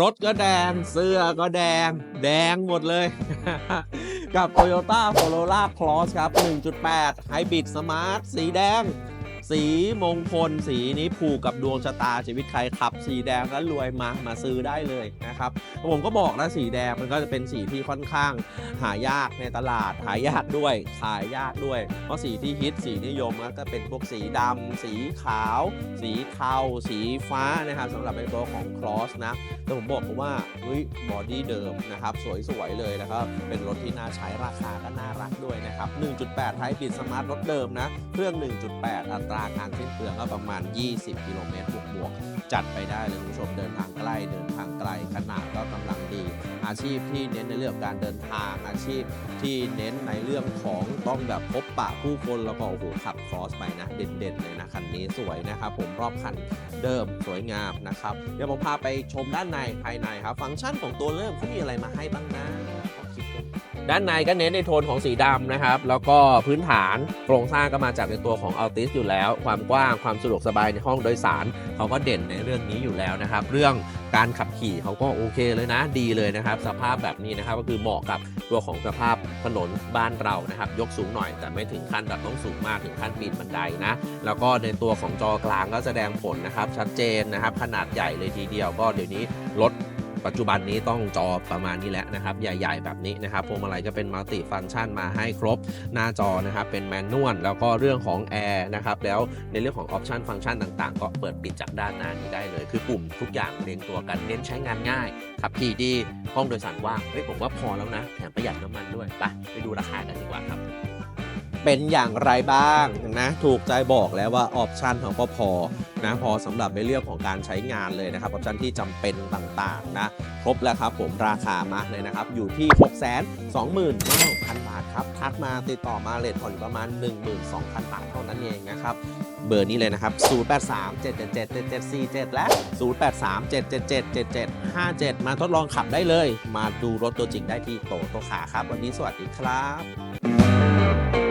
รถก็แดง เสื้อก็แดง แดงหมดเลย กับ Toyota Corolla Cross ครับ 1.8 Hybrid Smart สีแดง สีมงคลสีนี้ผูกกับดวงชะตาชีวิตใครขับ สีแดงแล้วรวยมามาซื้อได้เลยนะครับผมก็บอกนะสีแดงมันก็จะเป็นสีที่ค่อนข้างหายากในตลาดหายากด้วยขายยากด้วย เพราะสีที่ฮิตสีนิยมก็เป็นพวกสีดำสีขาว สีเทาสีฟ้านะครับสำหรับในตัวของ Cross นะแต่ผมบอกว่าเฮ้ยบอดี้เดิมนะครับสวยๆเลยแล้วก็เป็นรถที่น่าใช้ราคาก็น่ารักด้วยนะครับ 1.8 ไทยปิดสมาร์ทรถเดิมนะ เครื่อง 1.8 อัตราการสิ้นเปลืองก็ประมาณ 20 กิโลเมตรบวกๆจัดไปได้เลยคุณผู้ชมเดินทางใกล้เดินทางไกลขนาดก็กำลังดี อาชีพที่เน้นในเรื่องการเดินทาง อาชีพที่เน้นในเรื่องของต้องแบบพบปะผู้คนแล้วก็โอ้โหขับครอสไปนะ เด่นๆเลยนะคันนี้สวยนะครับผมรอบคันเดิมสวยงามนะครับ เดี๋ยวผมพาไปชมด้านในภายในครับ ฟังก์ชันของตัวเริ่มเขามีอะไรมาให้บ้างนะ ด้านในก็เน้นในโทนของสีดำนะครับ แล้วก็พื้นฐานโครงสร้างก็มาจากในตัวของ Altis อยู่แล้ว ความกว้างความสะดวกสบายในห้องโดยสารเขาก็เด่นในเรื่องนี้อยู่แล้วนะครับ เรื่องการขับขี่เขาก็โอเคเลยนะ ดีเลยนะครับ สภาพแบบนี้นะครับ ก็คือเหมาะกับตัวของสภาพถนนบ้านเรานะครับ ยกสูงหน่อย แต่ไม่ถึงขั้นแบบต้องสูงมากถึงขั้นปีนบันไดนะ แล้วก็ในตัวของจอกลางก็แสดงผลนะครับ ชัดเจนนะครับ ขนาดใหญ่เลยทีเดียวก็เดี๋ยวนี้รถ ปัจจุบันนี้ต้องจอประมาณนี้แหละนะครับ ใหญ่ ๆ แบบนี้นะครับพวงมาลัยก็เป็นมัลติฟังก์ชันมาให้ครบหน้าจอนะครับเป็นแมนนวลแล้วก็เรื่องของแอร์นะครับแล้วในเรื่องของออปชันฟังก์ชันต่างๆ ก็เปิดปิดจากด้านหน้านี้ได้เลย คือปุ่มทุกอย่างเรียงตัวกันเน้นใช้งานง่ายขับขี่ดีห้องโดยสารว่างเฮ้ยผมว่าพอแล้วนะแถมประหยัดน้ำมันด้วยไปไปดูราคากันดีกว่าครับ เป็นอย่างไรบ้างนะถูกใจบอกแล้วว่าออปชันของก็พอนะพอสำหรับในเรื่องของการใช้งานเลยนะครับออปชันที่จำเป็นต่างๆนะครบแล้วครับผมราคามาเลยนะครับอยู่ที่ 6 2 9 0 0 0 บาทครับทักมาติดต่อมาเลทผ่อนประมาณ 12,000 บาทเท่านั้นเองนะครับเบอร์นี้เลยนะครับ 083 777 7747 และ 083 777 7757 มาทดลองขับได้เลย มาดูรถตัวจริงได้ที่โตโตขาครับ วันนี้สวัสดีครับ